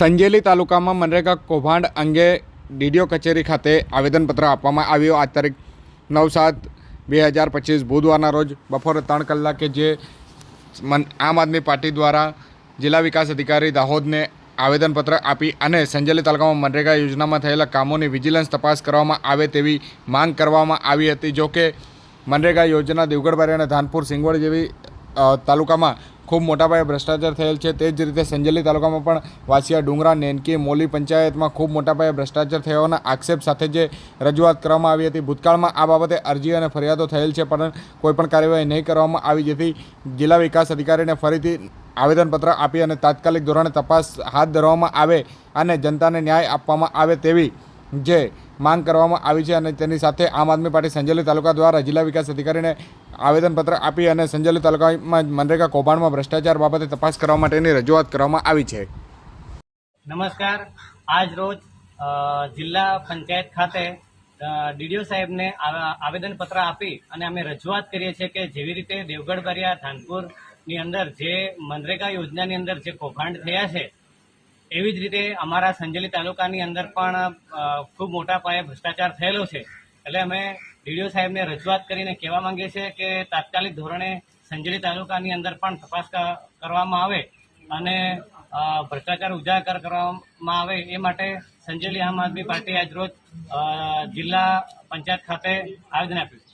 સંજેલી તાલુકામાં મનરેગા કૌભાંડ અંગે ડીડીઓ કચેરી ખાતે આવેદનપત્ર આપવામાં આવ્યું. આ તારીખ નવ સાત બે હજાર પચીસ બુધવારના રોજ બપોરે ત્રણ કલાકે જે મન, આમ આદમી પાર્ટી દ્વારા જિલ્લા વિકાસ અધિકારી દાહોદને આવેદનપત્ર આપી અને સંજેલી તાલુકામાં મનરેગા યોજનામાં થયેલા કામોની વિજિલન્સ તપાસ કરવામાં આવે તેવી માંગ કરવામાં આવી હતી. જોકે મનરેગા યોજના દેવગઢબારી અને ધાનપુર સિંગવડ જેવી તાલુકામાં ખૂબ મોટા પાયે ભ્રષ્ટાચાર થયેલ છે. તે જ રીતે સંજેલી તાલુકામાં પણ વાસિયા ડુંગરા, નેનકી, મોલી પંચાયતમાં ખૂબ મોટા પાયે ભ્રષ્ટાચાર થયાના આક્ષેપ સાથે જે રજૂઆત કરવામાં આવી હતી, ભૂતકાળમાં આ બાબતે અરજી અને ફરિયાદો થયેલ છે, પણ કોઈપણ કાર્યવાહી નહીં કરવામાં આવી, જેથી જિલ્લા વિકાસ અધિકારીને ફરીથી આવેદનપત્ર આપી અને તાત્કાલિક ધોરણે તપાસ હાથ ધરવામાં આવે અને જનતાને ન્યાય આપવામાં આવે તેવી જે માંગ કરવામાં આવી છે અને તેની સાથે આમ આદમી પાર્ટી સંજેલી તાલુકા દ્વારા જિલ્લા વિકાસ અધિકારીને આવેદનપત્ર આપી અને સંજેલી તાલુકામાં મનરેગા કૌભાંડમાં ભ્રષ્ટાચાર બાબતે તપાસ કરવા માટેની રજૂઆત કરવામાં આવી છે. નમસ્કાર. આજ રોજ જિલ્લા પંચાયત ખાતે ડીડીઓ સાહેબને આવેદનપત્ર આપી અને અમે રજૂઆત કરીએ છીએ કે જેવી રીતે દેવગઢ બરિયા, ધાનપુરની અંદર જે મનરેગા યોજનાની અંદર જે કૌભાંડ થયા છે એવી જ રીતે અમારા સંજેલી તાલુકાની અંદર પણ ખૂબ મોટા પાયે ભ્રષ્ટાચાર થયેલો છે. એટલે અમે ડીડીઓ સાહેબને રજૂઆત કરીને કહેવા માંગીએ છીએ કે તાત્કાલિક ધોરણે સંજેલી તાલુકાની અંદર પણ તપાસ કરવામાં આવે અને ભ્રષ્ટાચાર ઉજાગર કરવામાં આવે એ માટે સંજેલી આમ આદમી પાર્ટી આજ રોજ જિલ્લા પંચાયત ખાતે આવેદન આપ્યું